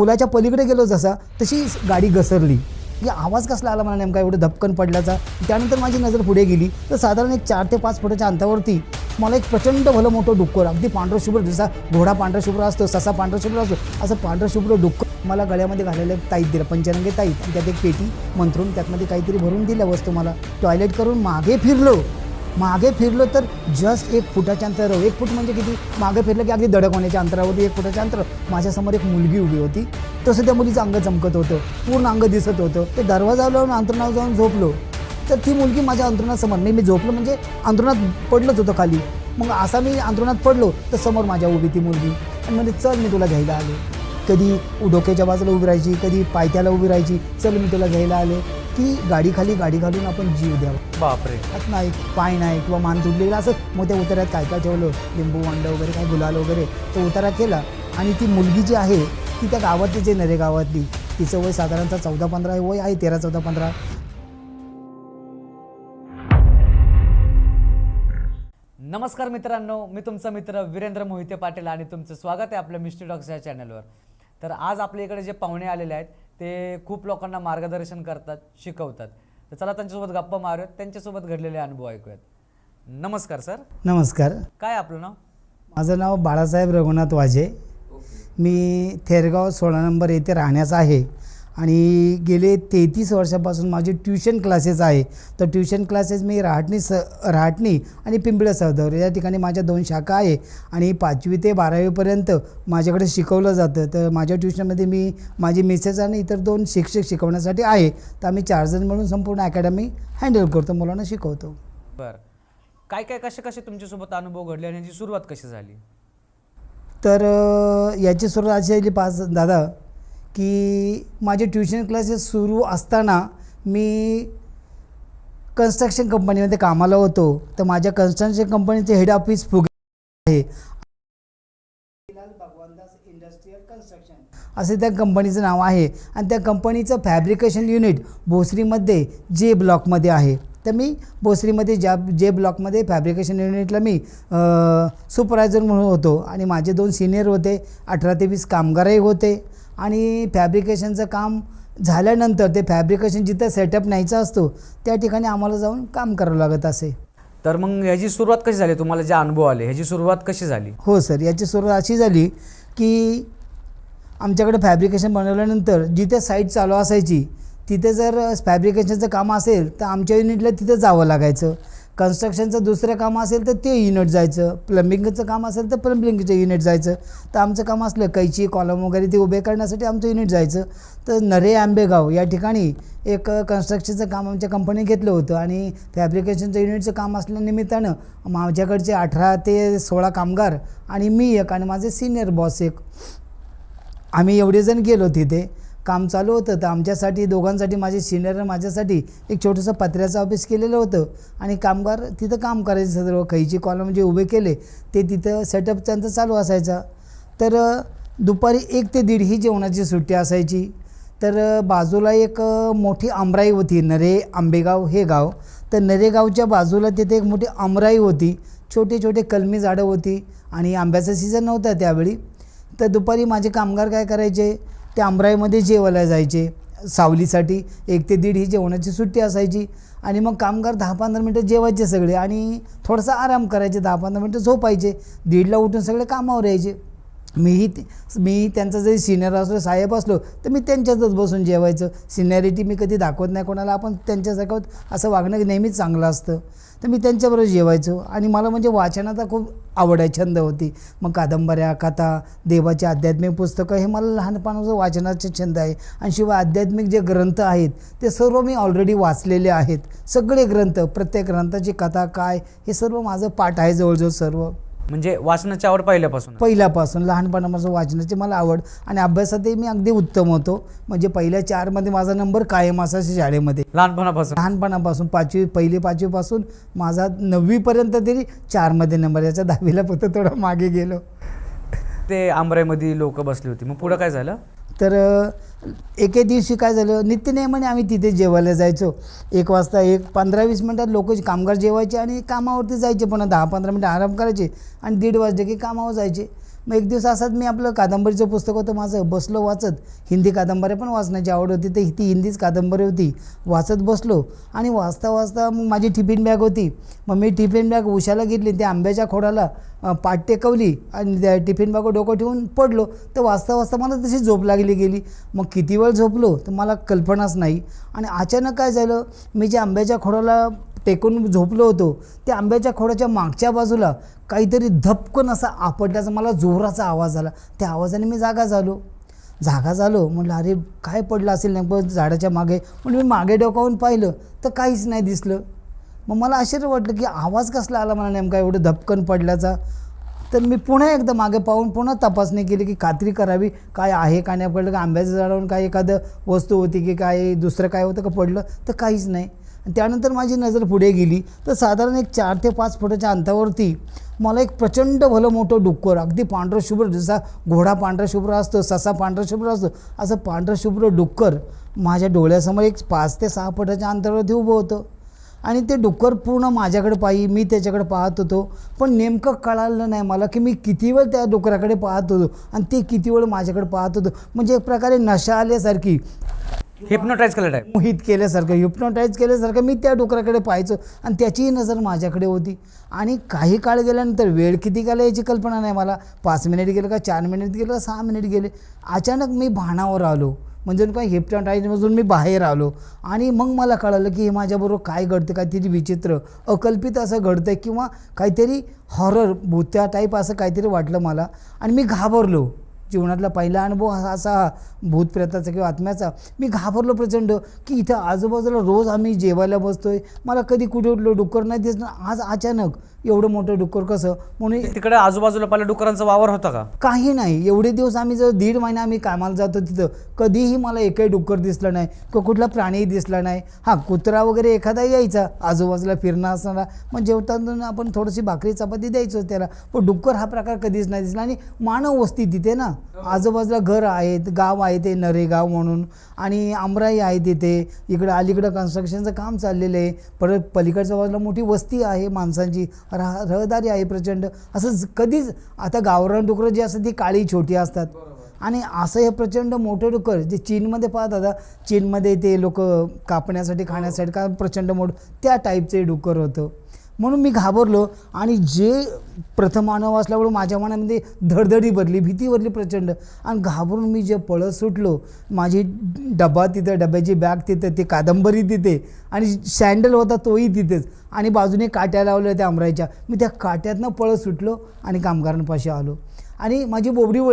पुलाच्या पलीकडे गेलो जसा तशी गाडी घसरली. की आवाज कसला आला मला नेमका? एवढं धपकन पडल्याचा. त्यानंतर माझी नजर पुढे गेली. तर साधारण एक चार ते पाच फुटाच्या अंतावरती मला एक प्रचंड भलं मोठं डुक्कर अगदी पांढरशुभ्र जसा घोडा पांढरा शुभ्र असतो ससा पांढरा शुभ्र असतो असं पांढरं शुभ्र डुक्कर मला गळ्यामध्ये घालायला एक ताईत दिलं पंचरंगी ताईत. त्यात एक पेटी मंथरून त्यातमध्ये काहीतरी भरून दिल्या वस्तू मला. टॉयलेट करून मागे फिरलो. मागे फिरलो तर जस्ट एक फुटाच्या अंतरावर एक फूट म्हणजे किती? मागे फिरलं की अगदी दडक होण्याच्या अंतरावरती एक फुटाच्या अंतर माझ्यासमोर एक मुलगी उभी होती. तसं त्या मुलीचं अंग चमकत होतं. पूर्ण अंग दिसत होतं. ते दरवाजा लावून अंतरणावर जाऊन झोपलो. तर ती मुलगी माझ्या अंतरुणासमोर नाही मी झोपलो म्हणजे अंतरुणात पडलोच होतं खाली. मग असा मी अंतरुणात पडलो तर समोर माझ्या उभी ती मुलगी. आणि म्हणजे चल मी तुला घ्यायला आले. कधी डोक्याच्या बाजूला उभी राहायची कधी पायथ्याला उभी राहायची. चल मी तुला घ्यायला आले. की गाडी खाली गाडी घालून आपण जीव द्यावा. बापरे. हात नाही पाय नाही किंवा मान तुटलेला असं मोठ्या उतार्यात काय काय ठेवलं? लिंबू अंड वगैरे काय गुलाल वगैरे तो उतारा केला. आणि ती मुलगी जी आहे ती त्या गावातलीच आहे नरे गावातली तिचं वय साधारणतः चौदा पंधरा वय आहे तेरा चौदा पंधरा. नमस्कार मित्रांनो मी तुमचा मित्र वीरेंद्र मोहिते पाटील आणि तुमचं स्वागत आहे आपल्या मिस्टी डॉक्स या चॅनलवर तर आज आपल्या इकडे जे पाहुणे आलेले आहेत ते खूप लोकांना मार्गदर्शन करतात शिकवतात. तर चला त्यांच्यासोबत गप्पा मारूयात त्यांच्यासोबत घडलेले अनुभव ऐकूयात. नमस्कार सर. नमस्कार. काय आपलं नाव? माझं नाव बाळासाहेब रघुनाथ वाजे. मी थेरगाव सोळा नंबर येथे राहण्याचा आहे. आणि गेले तेहतीस वर्षापासून माझे ट्युशन क्लासेस आहे. तर ट्युशन क्लासेस मी रहाटणी स रहाटणी आणि पिंपळा सौदर या ठिकाणी माझ्या दोन शाखा आहे. आणि पाचवी ते बारावीपर्यंत माझ्याकडे शिकवलं जातं. तर माझ्या ट्युशनमध्ये मी माझी मिसेस आणि इतर दोन शिक्षक शिकवण्यासाठी आहे. तर आम्ही चारजण मिळून संपूर्ण अकॅडमी हँडल करतो मुलांना शिकवतो. बरं. काय काय कसे कसे तुमच्यासोबत अनुभव घडले आणि याची सुरुवात कशी झाली? तर याची सुरुवात अशी झाली पाच दादा की माझे ट्युशन क्लासेस सुरू असताना मी कन्स्ट्रक्शन कंपनीमध्ये कामाला होतो. तर माझ्या कन्स्ट्रक्शन कंपनीचे हेड ऑफिस फुगे आहे. असे त्या कंपनीचं नाव आहे. आणि त्या कंपनीचं फॅब्रिकेशन युनिट भोसरीमध्ये जे ब्लॉकमध्ये आहे. तर मी भोसरीमध्ये ज्या जे ब्लॉकमध्ये फॅब्रिकेशन युनिटला मी सुपरवायझर म्हणून होतो. आणि माझे दोन सिनियर होते. अठरा ते वीस कामगारही होते. आणि फॅब्रिकेशनचं काम झाल्यानंतर ते फॅब्रिकेशन जिथं सेटअप न्यायचा असतो त्या ठिकाणी आम्हाला जाऊन काम करावं लागत असे. तर मग ह्याची सुरुवात कशी झाली? तुम्हाला जे अनुभव आले ह्याची सुरुवात कशी झाली? हो सर याची सुरुवात अशी झाली की आमच्याकडे फॅब्रिकेशन बनवल्यानंतर जिथे साईट चालू असायची तिथे जर फॅब्रिकेशनचं काम असेल तर आमच्या युनिटला तिथं जावं लागायचं. कन्स्ट्रक्शनचं दुसरं काम असेल तर ते युनिट जायचं. प्लंबिंगचं काम असेल तर प्लंबिंगचं युनिट जायचं. तर आमचं काम असलं कैची कॉलम वगैरे ते उभे करण्यासाठी आमचं युनिट जायचं. तर नरे आंबेगाव या ठिकाणी एक कन्स्ट्रक्शनचं काम आमच्या कंपनी घेतलं होतं आणि फॅब्रिकेशनचं युनिटचं काम असल्यानिमित्तानं माझ्याकडचे अठरा ते सोळा कामगार आणि मी एक आणि माझे सिनियर बॉस एक. आम्ही एवढे जण गेलो तिथे. काम चालू होतं. तर आमच्यासाठी दोघांसाठी माझे सिनियर माझ्यासाठी एक छोटंसं पत्र्याचं ऑफिस केलेलं होतं. आणि कामगार तिथं काम करायचे सर्व खैची कॉलम जे उभे केले ते तिथं सेटअप त्यांचं चालू असायचा. तर दुपारी एक ते दीड ही जेवणाची सुट्टी असायची. तर बाजूला एक मोठी आमराई होती नरे आंबेगाव हे गाव. तर नरेगावच्या बाजूला तिथे एक मोठी आमराई होती. छोटे छोटे कलमी झाडं होती आणि आंब्याचा सीझन नव्हता त्यावेळी. तर दुपारी माझे कामगार काय करायचे ते आमराईमध्ये जेवायला जायचे. सावलीसाठी एक ते दीड ही जेवणाची सुट्टी असायची. आणि मग कामगार दहा पंधरा मिनटं जेवायचे सगळे आणि थोडासा आराम करायचे दहा पंधरा मिनटं झोपायचे. दीडला उठून सगळे कामावर यायचे. मीही ते- मी त्यांचा जरी सिनियर असलो साहेब असलो तर मी त्यांच्यातच बसून जेवायचं. सिनियरिटी मी कधी दाखवत नाही कोणाला. आपण त्यांच्यासारखं असं वागणं नेहमीच चांगलं असतं. तर मी त्यांच्याबरोबर जेवायचो. आणि मला म्हणजे वाचनाचा खूप आवड आहे छंद होती. मग कादंबऱ्या कथा देवाची आध्यात्मिक पुस्तकं हे मला लहानपणाचं वाचनाचे छंद आहे. आणि शिवाय आध्यात्मिक जे ग्रंथ आहेत ते सर्व मी ऑलरेडी वाचलेले आहेत. सगळे ग्रंथ प्रत्येक ग्रंथाची कथा काय हे सर्व माझं पाठ आहे जवळजवळ सर्व. म्हणजे वाचनाची आवड पहिल्यापासून पहिल्यापासून लहानपणापासून वाचनाची मला आवड आणि अभ्यासातही मी अगदी उत्तम होतो. म्हणजे पहिल्या चारमध्ये माझा नंबर कायम असायचा शाळेमध्ये. लहानपणापासून. लहानपणापासून पाचवी पहिली पाचवीपासून माझा नववीपर्यंत तरी चारमध्ये नंबर याच्या दहावीला फक्त थोडं मागे गेलो. ते आमराईमध्ये लोक बसली होती. मग पुढं काय झालं? तर एके दिवशी काय झालं? नित्यनेमाने आम्ही तिथे जेवायला जायचो. एक वाजता एक पंधरा वीस मिनटात लोक कामगार जेवायचे आणि कामावरती जायचे पण दहा पंधरा मिनटं आराम करायचे आणि दीड वाजले की कामावर जायचे. मग एक दिवस असाच मी आपलं कादंबरीचं पुस्तक होतं माझं बसलो वाचत. हिंदी कादंबऱ्या पण वाचण्याची आवड होती. तर ती हिंदीच कादंबरी होती. वाचत बसलो आणि वाचता वाचता मग माझी टिफिन बॅग होती. मग मी टिफिन बॅग उशाला घेतली. त्या आंब्याच्या खोडाला पाठ टेकवली आणि त्या टिफिन बॅग डोकं ठेवून पडलो. तर वाचता वाचता मला तशी झोप लागली गेली. मग किती वेळ झोपलो? तर मला कल्पनाच नाही. आणि अचानक काय झालं? मी जे आंब्याच्या खोडाला टेकून झोपलो होतो त्या आंब्याच्या खोडाच्या मागच्या बाजूला काहीतरी धपकन असा आपटल्याचा मला जोराचा आवाज आला. त्या आवाजाने मी जागा झालो. जागा झालो म्हटलं अरे काय पडलं असेल नेमकं झाडाच्या मागे? म्हणून मी मागे डोकावून पाहिलं तर काहीच नाही दिसलं. मग मला आश्चर्य वाटलं की आवाज कसला आला मला नेमका एवढं धपकन पडल्याचा. तर मी पुन्हा एकदा मागे पाहून पुन्हा तपासणी केली की खात्री करावी काय आहे का नाही पडलं का आंब्याच्या झाडावरून काय एखादं वस्तू होती की काय दुसरं काय होतं का पडलं तर काहीच नाही. त्यानंतर माझी नजर पुढे गेली तर साधारण एक चार ते पाच फुटाच्या अंतरावरती मला एक प्रचंड भलं मोठं डुक्कर अगदी पांढरशुभ्र जसा घोडा पांढरा शुभ्र असतो ससा पांढरा शुभ्र असतो असं पांढरं शुभ्र डुक्कर माझ्या डोळ्यासमोर एक पाच ते सहा फुटाच्या अंतरावरती उभं होतं. आणि ते डुक्कर पूर्ण माझ्याकडे पाही मी त्याच्याकडे पाहत होतो पण नेमकं कळालं नाही मला की मी किती वेळ त्या डुकराकडे पाहत होतो आणि ते किती वेळ माझ्याकडे पाहत होतो. म्हणजे एक प्रकारे नशा आल्यासारखी हिप्नोटाईज केलं टाईप मोहित केल्यासारखं हिप्नोटाईज केल्यासारखं मी त्या डुकराकडे पाहायचो आणि त्याचीही नजर माझ्याकडे होती. आणि काही काळ गेल्यानंतर वेळ किती गेला याची कल्पना नाही मला. पाच मिनिट गेलं का चार मिनिट गेलं का सहा मिनिट गेले. अचानक मी भानावर आलो. म्हणजे काय हिप्नोटाईजमधून मी बाहेर आलो. आणि मग मला कळालं की हे माझ्याबरोबर काय घडतं काहीतरी विचित्र अकल्पित असं घडतं किंवा काहीतरी हॉरर भूत्या टाईप असं काहीतरी वाटलं मला. आणि मी घाबरलो. जीवनातला पहिला अनुभव हा असा भूतप्रेताचा किंवा आत्म्याचा. मी घाबरलो प्रचंड की इथं आजूबाजूला रोज आम्ही जेवायला बसतोय. मला कधी कुठे उठलो डुक्कर नाही दिसणार आज अचानक एवढं मोठं डुक्कर कसं? म्हणून तिकडे आजूबाजूला पहिला डुकरांचा वावर होता का? काही नाही. एवढे दिवस आम्ही जर दीड महिना आम्ही कामाला जातो तिथं कधीही मला एकही डुक्कर दिसलं नाही किंवा कुठला प्राणीही दिसला नाही. हां कुत्रा वगैरे एखादा यायचा आजूबाजूला फिरणं असणारा. मग जेवताना आपण थोडीशी भाकरी चपाती द्यायचो त्याला. पण डुक्कर हा प्रकार कधीच नाही दिसला. आणि मानव वस्ती तिथे ना. आजूबाजूला घर आहेत गाव आहे ते नरेगाव म्हणून. आणि आमराई आहे तिथे. इकडं अलीकडं कन्स्ट्रक्शनचं काम चाललेलं आहे. परत पलीकडच्या बाजूला मोठी वस्ती आहे माणसांची. रह रहदारी आहे प्रचंड. असं कधीच आता गावरान डुकरं जी असतात ती काळी छोटी असतात. आणि असं हे प्रचंड मोठं डुकर जे चीनमध्ये पाहत आता चीनमध्ये ते लोक कापण्यासाठी खाण्यासाठी का प्रचंड मोठं त्या टाईपचे डुकर होतं. म्हणून मी घाबरलो. आणि जे प्रथमानव असल्यामुळे माझ्या मनामध्ये धडधडी भरली भीती भरली प्रचंड. आणि घाबरून मी जे पळत सुटलो माझी डबा तिथं डब्याची बॅग तिथं ती कादंबरी तिथे आणि सँडल होता तोही तिथेच. आणि बाजूने काट्या लावल्या त्या अमरायच्या मी त्या काट्यातनं पळत सुटलो आणि कामगारांपाशी आलो. आणि माझी बोबडी वळली.